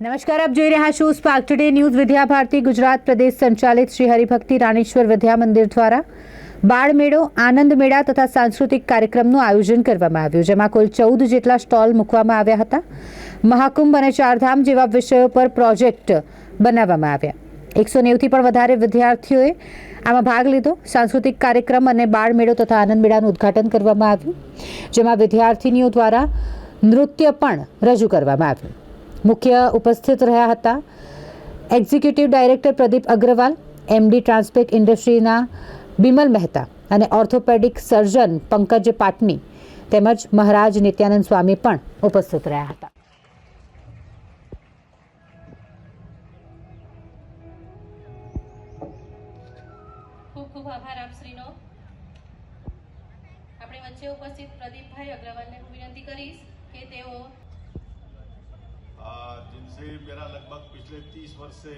નમસ્કાર, આપ જોઈ રહ્યા છો spark today news Vidya Bharati Gujarat પ્રદેશ સંચાલિત શ્રી હરિભક્તિ રાણેશ્વર વિદ્યા મંદિર દ્વારા બાળ મેળો આનંદ મેળા તથા સાંસ્કૃતિક કાર્યક્રમનું આયોજન કરવામાં આવ્યું, જેમાં કુલ ચૌદ જેટલા સ્ટોલ મૂકવામાં આવ્યા હતા. મહાકુંભ અને ચારધામ જેવા વિષયો પર પ્રોજેક્ટ બનાવવામાં આવ્યા. એકસો નેવથી પણ વધારે વિદ્યાર્થીઓએ આમાં ભાગ લીધો. સાંસ્કૃતિક કાર્યક્રમ અને બાળ મેળો તથા આનંદ મેળાનું ઉદ્ઘાટન કરવામાં આવ્યું, જેમાં વિદ્યાર્થીનીઓ દ્વારા નૃત્ય પણ રજૂ કરવામાં આવ્યું. મુખ્ય ઉપસ્થિત રહ્યા હતા. Executive director Pradeep Agrawal MD Transpek ઇન્ડસ્ટ્રીના Bimal Mehta અને ઓર્થોપેડિક સર્જન પંકજ પાટની તેમજ મહારાજ નિત્યાનંદ સ્વામી પણ ઉપસ્થિત રહ્યા હતા. ઉપસ્થિત પ્રદીપભાઈ અગ્રવાલને હું વિનંતી કરીશ કે તેઓ जिनसे मेरा लगभग पिछले तीस वर्ष से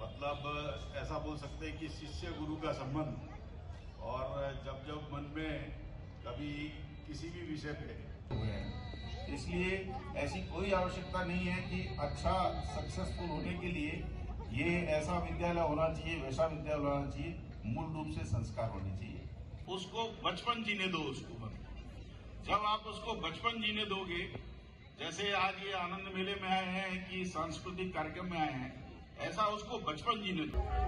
मतलब ऐसा बोल सकते हैं कि शिष्य गुरु का संबंध। और जब जब मन में कभी किसी भी विषय पे हुए हैं, इसलिए ऐसी कोई आवश्यकता नहीं है कि अच्छा सक्सेसफुल होने के लिए ये ऐसा विद्यालय होना चाहिए, वैसा विद्यालय होना चाहिए, मूल रूप से संस्कार होने चाहिए। उसको बचपन जीने दो उसको जब आप उसको बचपन जीने दोगे जैसे आज ये आनंद मेले में आए हैं कि सांस्कृतिक कार्यक्रम में आए हैं ऐसा उसको बचपन जीने दो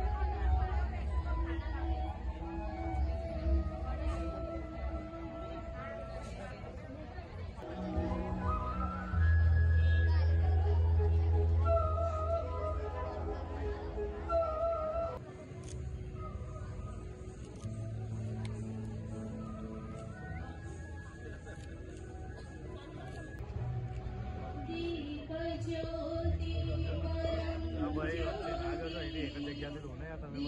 દીપ તમે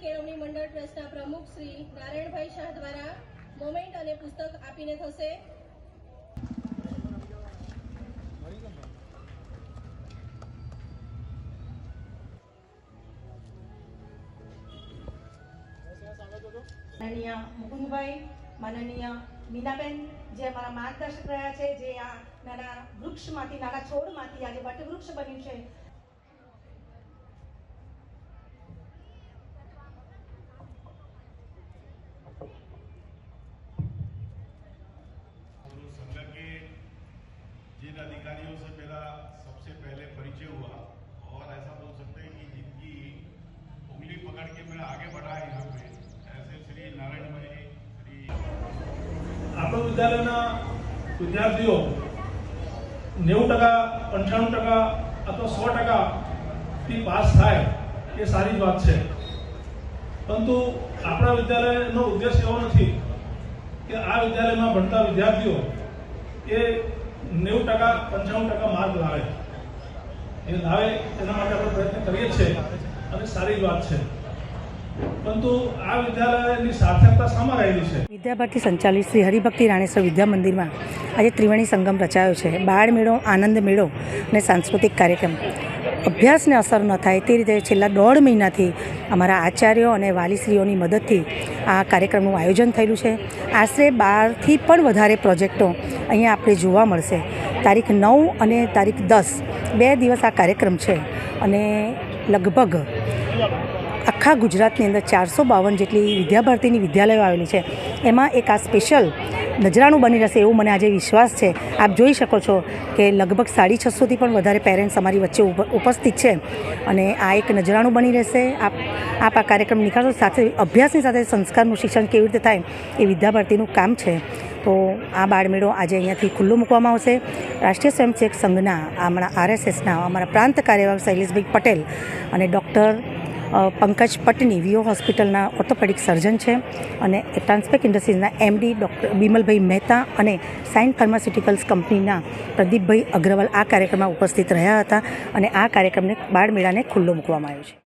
કેળવણી મંડળ ટ્રસ્ટના પ્રમુખ શ્રી નારાયણભાઈ શાહ દ્વારા મોમેન્ટ અને પુસ્તક આપીને થશે. માનનીય મુકુંદભાઈ માનનીય મીનાબેન જે અમારા માર્ગદર્શક રહ્યા છે, જે આ નાના વૃક્ષમાંથી, નાના છોડમાંથી આજે વટવૃક્ષ બન્યું છે આપણા વિદ્યાલયના વિદ્યાર્થીઓ નેવું ટકા, પંચાણું ટકા અથવા સો ટકાથી પાસ થાય એ સારી જ વાત છે. પરંતુ આપણા વિદ્યાલયનો ઉદ્દેશ એવો નથી કે આ વિદ્યાલયમાં ભણતા વિદ્યાર્થીઓ એ નેવું ટકા, પંચાણું ટકા માર્ક લાવે. એ લાવે એના માટે આપણે પ્રયત્ન કરીએ છીએ અને સારી જ વાત છે. પરંતુ આ વિદ્યાલયની સાર્થકતા શામાં રહેલી છે? વિદ્યાભારતી સંચાલિત શ્રી હરિભક્તિ રાણેશ્વર વિદ્યા મંદિરમાં આજે ત્રિવેણી સંગમ રચાયો છે. બાળ મેળો, આનંદ મેળો અને સાંસ્કૃતિક કાર્યક્રમ. અભ્યાસને અસર ન થાય તે રીતે છેલ્લા દોઢ મહિનાથી અમારા આચાર્યો અને વાલીશ્રીઓની મદદથી આ કાર્યક્રમનું આયોજન થયેલું છે. આશરે બારથી પણ વધારે પ્રોજેક્ટો અહીંયા આપણે જોવા મળશે. તારીખ નવ અને તારીખ દસ બે દિવસ આ કાર્યક્રમ છે અને લગભગ આખા ગુજરાતની અંદર ચારસો બાવન જેટલી વિદ્યાભારતીની વિદ્યાલયો આવેલી છે. એમાં એક આ સ્પેશિયલ નજરાણું બની રહેશે એવું મને આજે વિશ્વાસ છે. આપ જોઈ શકો છો કે લગભગ સાડી છસોથી પણ વધારે પેરેન્ટ્સ અમારી વચ્ચે ઉપ- ઉપસ્થિત છે અને આ એક નજરાણું બની રહેશે. આપ આપ આ કાર્યક્રમ નિખાળશો સાથે, અભ્યાસની સાથે સંસ્કારનું શિક્ષણ કેવી રીતે થાય એ વિદ્યાભારતીનું કામ છે. તો આ બાળમેળો આજે અહીંયાથી ખુલ્લો મૂકવામાં આવશે. રાષ્ટ્રીય સ્વયંસેવક સંઘના હમણાં આરએસએસના અમારા પ્રાંત કાર્યવાહક શૈલેષભાઈ પટેલ અને ડૉક્ટર પંકજ પટની વીઓ હોસ્પિટલના ઓર્થોપેડિક સર્જન છે અને ટ્રાન્સપેક ઇન્ડસ્ટ્રીઝના એમડી ડૉક્ટર બિમલભાઈ મહેતા અને સાઇન ફાર્માસ્યુટિકલ્સ કંપનીના પ્રદીપભાઈ અગ્રવાલ આ કાર્યક્રમમાં ઉપસ્થિત રહ્યા હતા અને આ કાર્યક્રમને બાળમેળાને ખુલ્લો મૂકવામાં આવ્યો છે.